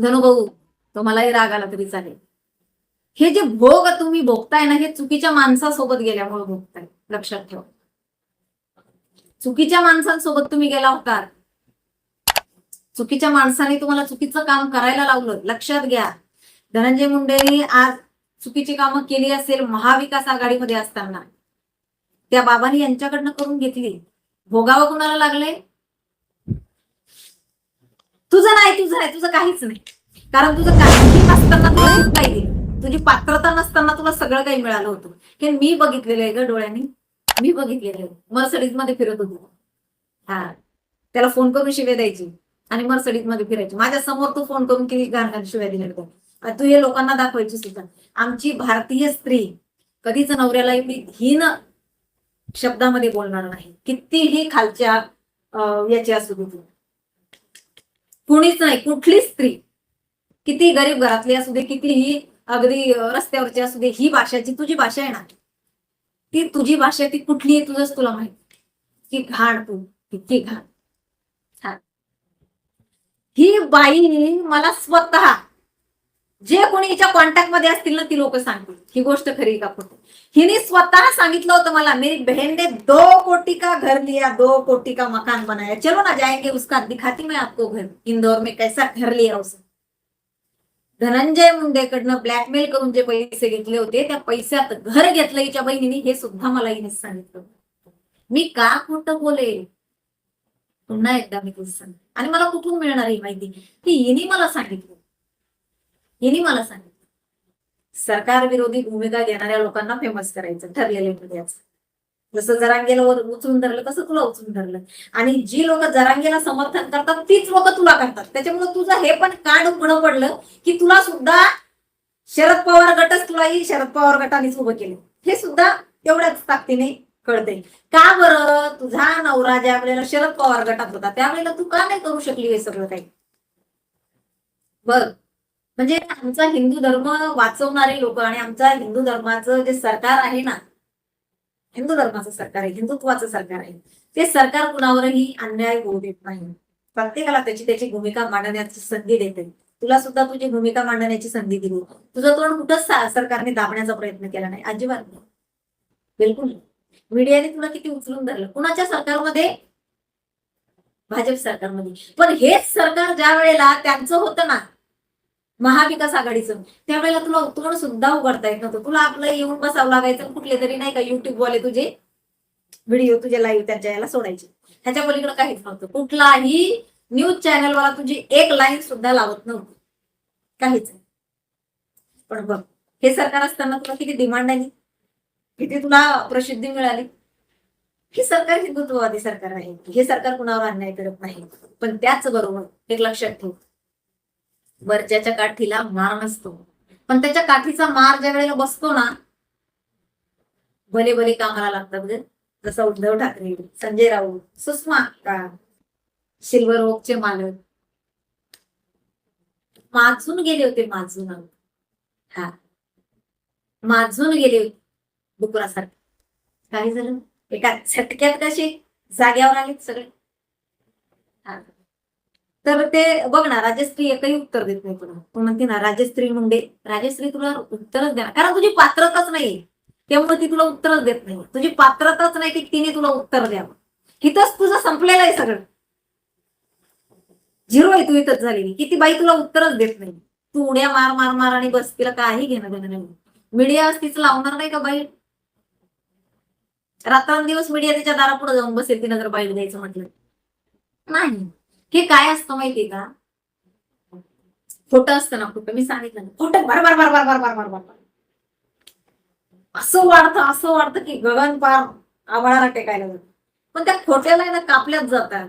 धनुभाऊ तुम्हालाही राग आला तरी चालेल. हे जे भोग तुम्ही भोगताय ना हे चुकीच्या माणसासोबत गेल्यामुळे भोगताय. लक्षात ठेवा. चुकीच्या माणसांसोबत तुम्ही गेला होता. चुकीच्या माणसाने तुम्हाला चुकीचं काम करायला लावलं. लक्षात घ्या. धनंजय मुंडेंनी आज चुकीची कामं केली असेल महाविकास आघाडीमध्ये असताना. त्या बाबांनी यांच्याकडनं करून घेतली. भोगावं कुणाला लागले? तुझं नाही तुझं नाही तुझं काहीच नाही. कारण तुझं काही नसताना तुला खूप काही दिलं तुझी पात्रता नसताना तुला सगळं काही मिळालं होतं. हे मी बघितलेलं आहे ग डोळ्यांनी. मी बघितलेलं आहे. मर्सडीजमध्ये फिरत होती. हा. त्याला फोन करून शिव्या द्यायची आणि मर्सडीजमध्ये फिरायची. माझ्यासमोर तू फोन करून किती घाण शिव्या दिल्या होत्या. तू हे लोकांना दाखवायची सुद्धा. आमची भारतीय स्त्री कधीच नवऱ्याला मी हीन शब्दामध्ये बोलणार नाही. कितीही खालच्या याची असू दे कुणीच नाही कुठली स्त्री किती गरीब घरातली असू दे कितीही अगदी रस्त्यावरची असू दे ही भाषा जी तुझी भाषा आहे ना ती तुझी भाषा आहे, ती कुठली आहे तुझंच तुला माहीत. की घाण तू किती घाण. छान. ही बाई मला स्वतः जे कोणी हिच्या कॉन्टॅक्टमध्ये असतील ना ती लोक सांगतील. ही गोष्ट खरी का खोटी? हिने स्वतः सांगितलं होतं मला मेरी बहन ने दो कोटी का घर लिया दो कोटी का मकान बनाया। चलो ना जाएंगे उसका दिखाती मैं आपको घर इंदौर में कैसा घर लिया उसने। धनंजय मुंडेकडनं ब्लॅकमेल करून जे पैसे घेतले होते त्या पैशात घर घेतलं हिच्या बहिणीने हे सुद्धा मला हिने सांगितलं मी का खोटं बोले पुन्हा एकदा मी तुझं सांग आणि मला कुठून मिळणार ही माहिती? ती हिने मला सांगितलं. हिने मला सांगितलं. सरकार विरोधी भूमिका घेणाऱ्या लोकांना फेमस करायचं ठरलेलं मीडियाचं जसं जरांगेला वर उचलून धरलं तसं तुला उचलून धरलं. आणि जी लोक जरांगेला समर्थन करतात तीच लोक तुला करतात. त्याच्यामुळे तुझं हे पण कान उघडं पडलं की तुला सुद्धा शरद पवार गटच तुलाही शरद पवार गटानेच उभं केलं. हे सुद्धा तेवढ्याच ताकदीने कळते का बरं? तुझा नवरा ज्या वेळेला शरद पवार गटात होता त्यावेळेला तू का नाही करू शकली हे सगळं काही? बर. म्हणजे आमचा हिंदू धर्म वाचवणारे लोक आणि आमचा हिंदू धर्माचं जे सरकार आहे ना हिंदू धर्माचं सरकार आहे हिंदुत्वाचं सरकार आहे ते सरकार कुणावरही अन्याय होऊ देत नाही. प्रत्येकाला त्याची त्याची भूमिका मांडण्याची संधी देते. तुला सुद्धा तुझी भूमिका मांडण्याची संधी दिली. तुझं तोंड कुठंच सरकारने दाबण्याचा प्रयत्न केला नाही. अजिबात नाही. बिलकुल मीडियाने तुला किती उचलून धरलं? कुणाच्या सरकारमध्ये? भाजप सरकारमध्ये. पण हेच सरकार ज्या वेळेला त्यांचं होतं ना महाविकास आघाडीचं. त्यावेळेला तुला तोंड सुद्धा उघडता येत नव्हतं. तुला आपलं येऊन बसावं लागायचं कुठले तरी नाही का युट्यूब वाले तुझे व्हिडिओ तुझे लाईव्ह त्यांच्या याला सोडायचे. ह्याच्या पलीकडे काहीच नव्हतं. कुठलाही न्यूज चॅनलवाला तुझी एक लाईन सुद्धा लावत नव्हती. काहीच. पण बघ हे सरकार असताना तुला किती डिमांड आली? किती तुला प्रसिद्धी मिळाली? हे सरकार हिंदुत्ववादी सरकार आहे. हे सरकार कुणावर अन्याय करत नाही. पण त्याच बरोबर एक लक्षात ठेव वरच्याच्या काठीला मार नसतो. पण त्याच्या काठीचा मार ज्या वेळेला बसतो ना भले भले कामाला लागतात म्हणजे जसं उद्धव ठाकरे संजय राऊत सुषमा का सिल्वर ओकचे मालक. माजून गेले होते माजून. हा. माजून गेले होते डुकरासारखे काय झालं एका झटक्यात कसे जाग्यावर आलेत सगळे. हा. तर ते बघ ना राजश्री एकही उत्तर देत नाही तुला तू म्हणते ना राजश्री मुंडे. राजश्री तुला उत्तरच देणार. कारण तुझी पात्रताच नाही त्यामुळे ती तुला उत्तरच देत नाही तुझी पात्रताच नाही की तिने तुला उत्तर द्यावं. इथंच तुझं संपलेलं आहे सगळं. झिरो आहे तू इथंच झालेली. की ती बाई तुला उत्तरच देत नाही. तू उड्या मार मार मार आणि बस तिला काही घेणं देणं नाही. मीडिया तीच लावणार नाही का बाई? रात्रंदिवस मीडिया तिच्या दारापुढे जाऊन बसेल तिनं जर बाईट द्यायचं म्हटलं. नाही. हे काय असतं माहितीये का? खोटं असतं ना खोटं. मी सांगितलं ना. खोटं. बर बर बर बर असं वाढतं असं वाढतं की गगन पार आवळाला टेकायला जात. पण त्या खोट्याला ना कापल्याच जातात.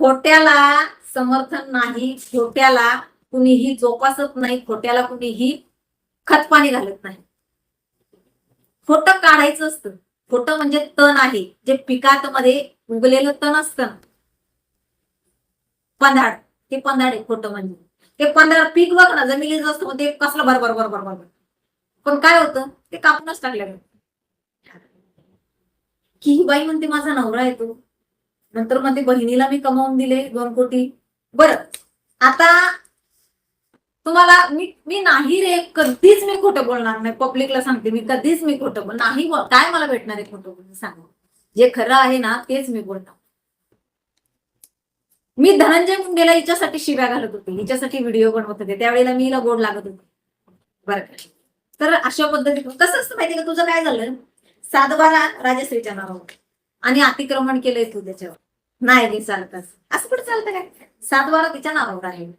खोट्याला समर्थन नाही खोट्याला कुणीही जोपासत नाही खोट्याला कुणीही खतपाणी घालत नाही. खोटं काढायचं असतं. खोटं म्हणजे तण आहे. जे पिकात मध्ये उगलेलं तण असतं ना पंधाड ते पंधाड आहे खोटं म्हणजे. ते पंधाड पीक बघ ना जमिनीत असतं ते कसलं बरोबर बरोबर बरोबर पण काय होतं ते कापूनच टाकलं की ही बाई म्हणते माझा नवरा येतो नंतर म्हणते बहिणीला मी कमावून दिले दोन कोटी. बर. आता तुम्हाला मी मी नाही रे कधीच मी खोटं बोलणार नाही. पब्लिकला सांगते मी कधीच मी खोटं बोल नाही बोल काय मला भेटणार आहे खोटं बोलून सांगा जे खरं आहे ना तेच मी बोलणार. मी धनंजय मुंडेला हिच्यासाठी शिव्या घालत होते. हिच्यासाठी व्हिडिओ बनवत होते त्यावेळेला मी हिला गोड लागत होते. बरं. का तर अशा पद्धती कसं असतं माहितीये का? तुझं काय झालं? सातबारा राजश्रीच्या नावावर. आणि अतिक्रमण केलंय तू त्याच्यावर. नाही नाही चालत असं. असं कुठे चालतं काय? सातबारा तिच्या नावावर आहे.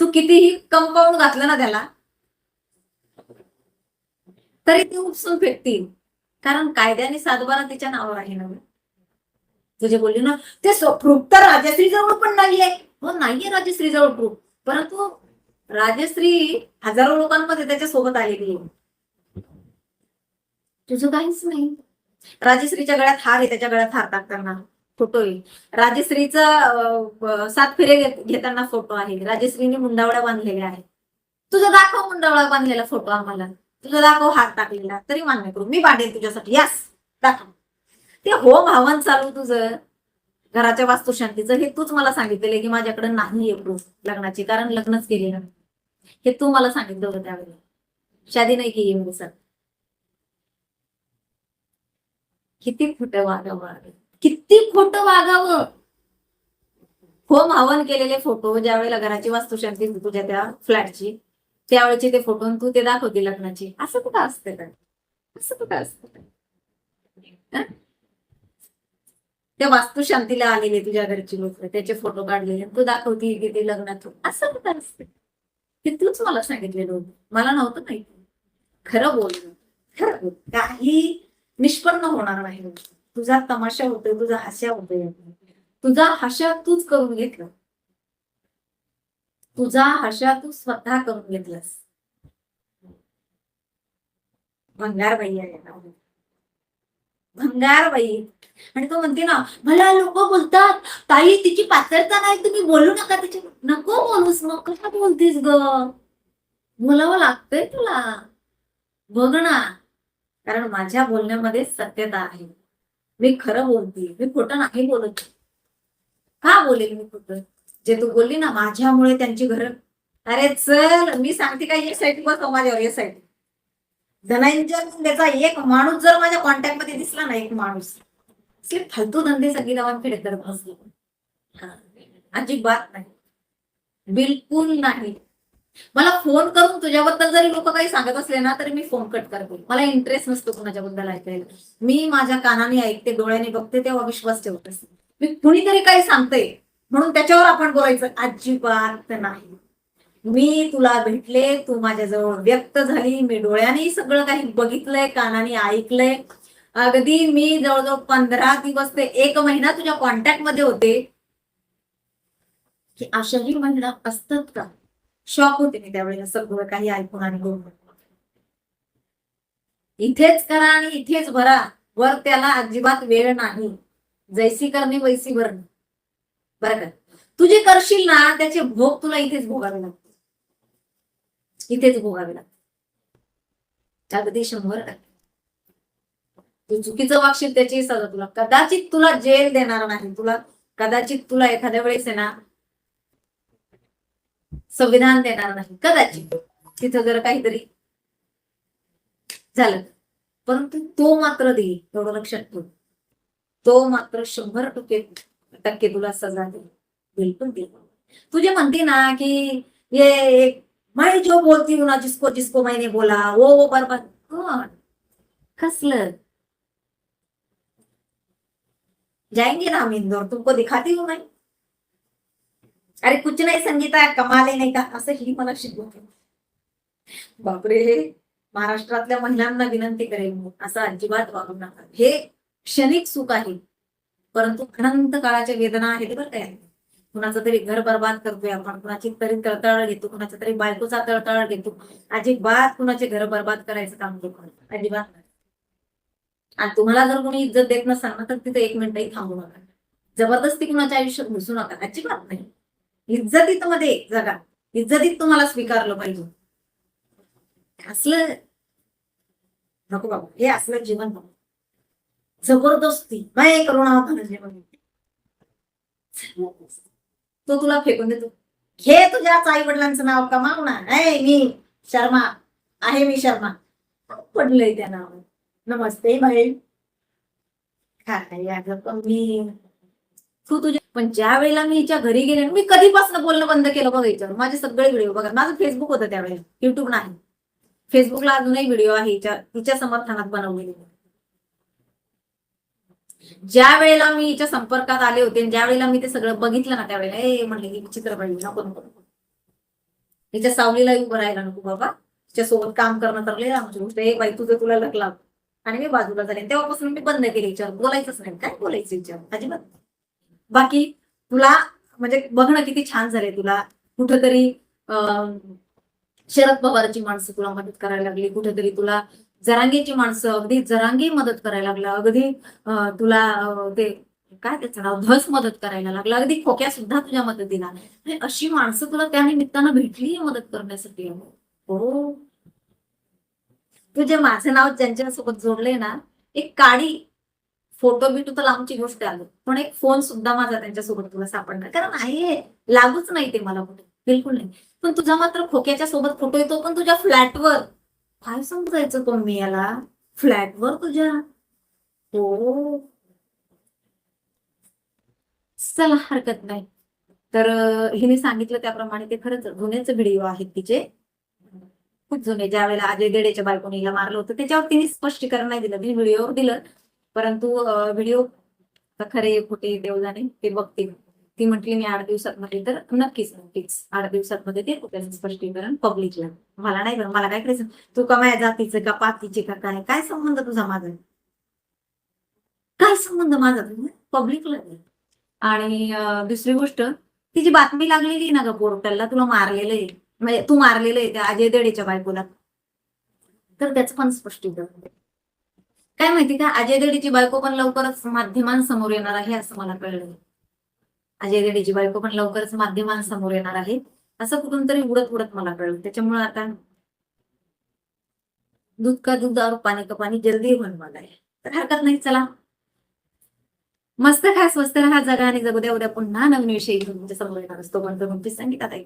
तू कितीही कंपाऊंड घातलं ना त्याला तरी ते उपसून फेकतील. कारण कायद्याने सातबारा तिच्या नावावर आहे ना तुझे बोलली ना ते प्रूफ तर राजश्री जवळ पण नाहीये. हो नाहीये राजश्री जवळ प्रूफ. परंतु राजश्री हजारो लोकांमध्ये त्याच्या सोबत आलेली आहे. तुझं काहीच नाही. राजश्रीच्या गळ्यात हार आहे त्याच्या गळ्यात हार टाकताना. फोटो आहे. राजश्रीचा सात फेरे घेताना फोटो आहे. राजश्रीने मुंडावळ्या बांधलेल्या आहेत. तुझं दाखव मुंडावळा बांधलेला फोटो आम्हाला. तुझं दाखव हात टाकलेला. तरी मान्य करू. मी बांधेल तुझ्यासाठी. यास दाखव. ते होम भावन चालू तुझं. घराच्या वास्तुशांतीचं. हे तूच मला सांगितलेलं की माझ्याकडे नाही आहे प्रूफ लग्नाची कारण लग्नच केले ना. हे तू मला सांगितलं होतं त्यावेळी. शादी नाही केली मी सर. किती खोटं वागावं किती खोटं वागावं. होम मावन केलेले फोटो ज्या वेळेला घराची वास्तुशांती तुझ्या त्या फ्लॅटची त्यावेळेचे ते फोटो तू ते दाखवते लग्नाची. असं कुठं असतं काय असं कुठं असतं काय हं? त्या वास्तुशांतीला आलेले तुझ्या घरची लोक त्याचे फोटो काढलेले तू दाखवती की ते लग्नात असं कुठं असतं. ते तूच मला सांगितलेलं होतं. मला नव्हतं माहिती. खरं बोल खरं बोल. काही निष्पन्न होणार नाही. तुझा तमाशा होतोय तुझा हास्या होतोय. तुझा हास्या तूच करून घेतला. तुझा हास्या तू स्वतः करून घेतलास. भंगारबाई आहे. भंगारबाई आणि तो म्हणते ना मला लोक बोलतात. ताई तिची पात्रता नाही तुम्ही बोलू नका तिची. नको बोलूस मग कसा बोलतीस ग? बोलावं लागतंय तुला. बघ ना कारण माझ्या बोलण्यामध्ये सत्यता आहे. मी खरं बोलते. मी खोटं नाही बोलत. का बोलेल मी खोटं? जे तू बोलली ना माझ्यामुळे त्यांची घर. अरे चल मी सांगते का एक साईड बस माझ्यावर एक साईड धनंजय मुंडेचा एक माणूस जर माझ्या कॉन्टॅक्टमध्ये दिसला ना एक माणूस असले फालतू धंदे सगळी गावांकडे करत बसले अजिबात नाही. बिलकुल नाही. मला फोन करून तुझ्याबद्दल जरी लोक काही सांगत असले ना तरी मी फोन कट करते. मला इंटरेस्ट नसतो कोणाच्याबद्दल ऐकायला. मी माझ्या कानाने ऐकते डोळ्याने बघते तेव्हा विश्वास ठेवत. असते मी कुणीतरी काही सांगते म्हणून त्याच्यावर आपण बोलायचं अजिबात नाही. मी तुला भेटले तू माझ्याजवळ व्यक्त झाली मी डोळ्याने सगळं काही बघितलंय कानाने ऐकलंय. अगदी मी जवळजवळ पंधरा दिवस ते एक महिना तुझ्या कॉन्टॅक्टमध्ये होते. की अशाही महिना असतात का? शॉक होते मी त्यावेळेला सगळं काही ऐकून आणि इथेच करा आणि इथेच भरा. वर त्याला अजिबात वेळ नाही. जैसी करणे वैसी भरणे. बरं का? तू जे करशील ना त्याचे भोग तुला इथेच भोगावे लागतात इथेच भोगावे लागते. अगदी शंभर टक्के. तू चुकीचं वागशील त्याची सजा तुला. कदाचित तुला जेल देणार नाही. तुला कदाचित तुला एखाद्या वेळेस आहे ना संविधान देणार नाही. कदाचित. तिथं जर काहीतरी झालं. परंतु तो मात्र देईल एवढं लक्षात ठेव. तो मात्र शंभर टक्के टक्के तुला सजा देईल बिलकुल देईल तू जे म्हणते ना की ये मैं जो बोलती हूँ ना जिसको जिसको मैंने बोला वो वो बर्बाद. कोण कसलं जाएंगे ना हम इंदौर तुमको दिखाती हूँ मैं. अरे कुछ नाही संगीता कमाले नाही का असं ही मला शिकवते. बापरे महाराष्ट्रातल्या महिलांना विनंती करेल असं अजिबात वागू नका. हे क्षणिक सुख आहे. परंतु अनंत काळाच्या वेदना आहेत बरं काय कुणाचं तरी घर बर्बाद करतोय आपण कुणाची तरी तळतळ घेतो कुणाच्या तरी बायकोचा तळतळ घेतो. अजिबात कुणाचे घर बर्बाद करायचं काम नको. अजिबात. नाही. आणि तुम्हाला जर कोणी इज्जत देत नसाल ना तर तिथे एक मिनिटही थांबू नका. जबरदस्ती कुणाच्या आयुष्यात घुसू नका. अजिबात नाही. इज्जतीत मध्ये जगा. इज्जतीत तुम्हाला स्वीकारलं पाहिजे. असलं नको बाबा. हे असलं जीवन नको. जबरदस्ती. नाही करुणा जीवन तो तुला फेकून देतो. घे तुझ्याच आई वडिलांचं नाव कमाव ना. नाही मी शर्मा. आहे मी शर्मा. पडलंय त्या नाव नमस्ते भाई काय मी तू तुझ्या पण ज्या वेळेला मी हिच्या घरी गेले मी कधीपासून बोलणं बंद केलं बघा हिच्यावर माझे सगळे व्हिडिओ बघा. माझं फेसबुक होतं त्यावेळेला. युट्यूब नाही. फेसबुकला अजूनही व्हिडिओ आहे. हिच्या हिच्या समर्थनात बनवलेले. ज्या वेळेला मी हिच्या संपर्कात आले होते आणि ज्या वेळेला मी ते सगळं बघितलं ना त्यावेळेला ए म्हणले की चित्रपट नको नको नको. हिच्या सावलीला उभं राहायला नको बाबा तिच्या सोबत काम करणं तर लय गोष्ट हे बाई तुझं तुला लक आणि मी बाजूला झाले. तेव्हापासून मी बंद केली विचार बोलायचंच नाही. काय बोलायचं विचार अजिबात. बाकी तुला म्हणजे बघणं किती छान झालंय तुला. कुठंतरी अं, शरद पवारची माणसं तुला मदत करायला लागली. कुठेतरी तुला जरांगीची माणसं अगदी जरांगी मदत करायला लागला अगदी तुला ते काय त्याचं नाव धस मदत करायला लागला अगदी खोक्या सुद्धा तुझ्या मदतीला. म्हणजे अशी माणसं तुला त्या निमित्तानं भेटली मदत करण्यासाठी. हो. तुझे माझं नाव ज्यांच्यासोबत जोडले ना एक काडी फोटो बिटो तर लांबची गोष्ट आलो पण एक फोन सुद्धा माझा त्यांच्यासोबत तुला सापडणार कारण आहे लागूच नाही ते मला कुठे. बिलकुल नाही. पण तुझा मात्र खोक्याच्या सोबत फोटो येतो पण तुझ्या फ्लॅटवर काय समजायचं तुम्ही याला? फ्लॅटवर तुझ्या? हो. चला हरकत नाही. तर हिने सांगितलं त्याप्रमाणे ते खरंच जुनेच व्हिडिओ आहेत तिचे. खूप जुने. ज्या वेळेला अजय देडेच्या बायकोने हिला मारलं होतं त्याच्यावर तिने स्पष्टीकरण नाही दिलं. तिने व्हिडिओवर दिलं. परंतु व्हिडिओ खरे खोटे देव जाणे ते बघते ती म्हटली मी आठ दिवसात म्हटली तर नक्कीच नक्कीच आठ दिवसात मध्ये ते त्याचं स्पष्टीकरण पब्लिकला मला नाही बरं मला काय करायचं? तू का माझ्या जातीचं का पातीचे का काय? काय संबंध तुझा माझा? काय संबंध माझा तुझा? पब्लिकला आणि दुसरी गोष्ट तिची बातमी लागलेली ना ग पोर्टलला तुला मारलेलं आहे. म्हणजे तू मारलेलं आहे त्या अजय देडेच्या बायकोला. तर त्याचं पण स्पष्टीकरण काय माहिती का अजय देडीची बायको पण लवकरच माध्यमांसमोर येणार आहे असं मला कळलं. अजय देडीची बायको पण लवकरच माध्यमांसमोर येणार आहे. असं कुठून तरी उडत उडत मला कळलं. त्याच्यामुळे आता दूध का दूध और पाणी का पाणी जल्दी होऊन मला आहे. तर हरकत नाही चला. मस्त खा स्वस्त राहा जगा आणि जगू द्या. उद्या पुन्हा नवीन विषयी घेऊन तुमच्यासमोर येणार असतो. पण तुमची संगीता ताई